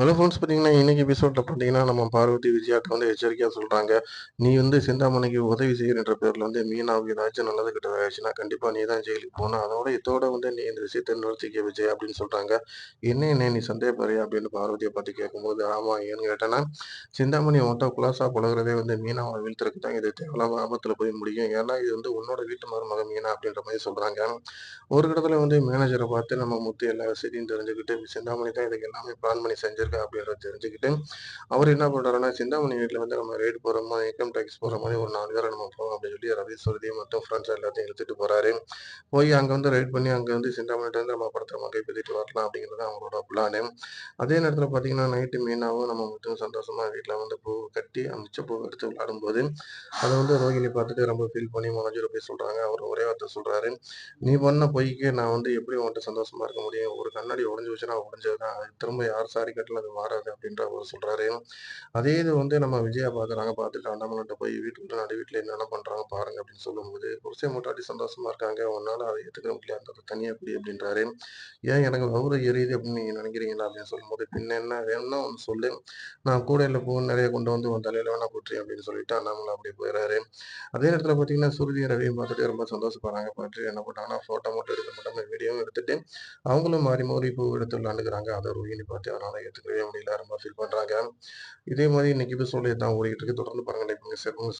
Hello friends பார்த்தீங்கன்னா, இன்னைக்கு எபிசோடில் பார்த்தீங்கன்னா, நம்ம பார்வதி விஜயாட்ட வந்து எச்சரிக்கையாக சொல்கிறாங்க "நீ வந்து சிந்தாமணிக்கு உதவி செய்றேன்ற பேரில் வந்து மீனாவுக்கு ஏதாச்சும் நல்லது கிட்ட ஆயிடுச்சுன்னா, கண்டிப்பாக நீ தான் ஜெயிலுக்கு போணும். அதோட இதோட வந்து நீ இந்த விஷயத்தை நிறுத்திக்க விஜய்" அப்படின்னு சொல்கிறாங்க "என்ன என்ன நீ சந்தேகப்படுறியா?" அப்படின்னு பார்வதியை பார்த்து கேட்கும்போது, ஆமாம் ஏன்னு கேட்டேன்னா, சிந்தாமணி உன்ட்ட குலாசாக பழகிறதே வந்து மீனாவை வீழ்த்துறதுக்கு தான். இது தேவையில்லாம ஆபத்தில் போய் முடியும். ஏன்னா, இது வந்து உன்னோட வீட்டு மருமக மீனா" அப்படின்ற மாதிரி சொல்கிறாங்க ஒரு கட்டத்துல வந்து மேனேஜரை பார்த்து நம்ம முத்து எல்லா விஷயத்தையும் தெரிஞ்சுக்கிட்டு, சிந்தாமணி தான் இதுக்கு எல்லாமே பிளான் பண்ணி செஞ்சிருக்கு அப்படின்றத தெரிஞ்சுக்கிட்டு, அவர் என்ன பண்றாருன்னா, சிந்தாமணி வீட்டில் வந்து நம்ம ரேட் போடுற மாதிரி இன்கம் டேக்ஸ் போடுற மாதிரி ஒரு நாலு பேரை நம்ம போவோம் அப்படின்னு சொல்லி ரவி, சுருதி மற்றும் ஃப்ரெண்ட்ஸ் எல்லாத்தையும் இழுத்துட்டு போறாரு. போய் அங்க வந்து ரைட் பண்ணி, அங்க வந்து சிந்தாமணிட்ட வந்து நம்ம பத்திரமா கைப்பற்றிட்டு வரலாம் அப்படிங்கிறது தான் அவங்களோட பிளானு. அதே நேரத்துல பார்த்தீங்கன்னா, நைட்டு மீனாவும் நம்ம மட்டும் சந்தோஷமா வீட்டில் வந்து பூ கட்டி, அமிச்ச பூவ எடுத்து விளையாடும்போது, அதை வந்து ரோகிணி பார்த்துட்டு ரொம்ப ஃபீல் பண்ணி மனோஜர போய் சொல்றாங்க. அவர் ஒரே வார்த்தை சொல்றாரு, "நீ பண்ண பொய்க்கு நான் வந்து எப்படி உன்கிட்ட சந்தோஷமா இருக்க முடியும்? ஒரு கண்ணாடி உடைஞ்சு வச்சுன்னா உடஞ்சது தான். திரும்ப யார் சாரி நேரத்தில் அது மாறாது" அப்படின்ற அவர் சொல்றாரு. அதே இது வந்து நம்ம விஜயா பார்க்குறாங்க. பார்த்துட்டு அண்ணாமலைட்ட போய் வீட்டுக்கு நடு வீட்டில் என்னென்ன பண்றாங்க பாருங்க அப்படின்னு சொல்லும்போது, புருஷன் பொண்டாட்டி சந்தோஷமா இருக்காங்க. உன்னால அத ஏத்துக்க முடியல. தனியா குடி அப்படின்றாரு. "ஏன் எனக்கு வவுறு எரியுது அப்படின்னு நீங்க நினைக்கிறீங்களா?" அப்படின்னு சொல்லும்போது, "பின்ன என்ன? வேணும்னா ஒன்று சொல்லு. நான் கூடையில பூ நிறைய கொண்டு வந்து உன் தலையில வேணா கொட்டுறேன்" அப்படின்னு சொல்லிட்டு அண்ணாமலை அப்படி போயிடுறாரு அதே நேரத்துல பார்த்தீங்கன்னா, சுருதி ரவியும் பார்த்துட்டு ரொம்ப சந்தோஷப்படுறாங்க. பார்த்துட்டு என்ன பண்ணாங்கன்னா ஃபோட்டோ மட்டும் எடுக்க மாட்டாங்க வீடியோவும் எடுத்துட்டு, அவங்களும் மாறி மாறி பூ எடுத்து விளாண்டுக்கிறாங்க அதை ரோகிணி பார்த்து அதனால அவரால எடுத்துக்கவே முடியல. ரொம்ப ஃபீல் பண்ணுறாங்க இதே மாதிரி இன்னைக்கு எபிசோட்ல இதான் ஓடிக்கிட்டு இருக்கு. தொடர்ந்து பாருங்க. லைக் பண்ணுங்க, ஷேர் பண்ணுங்க.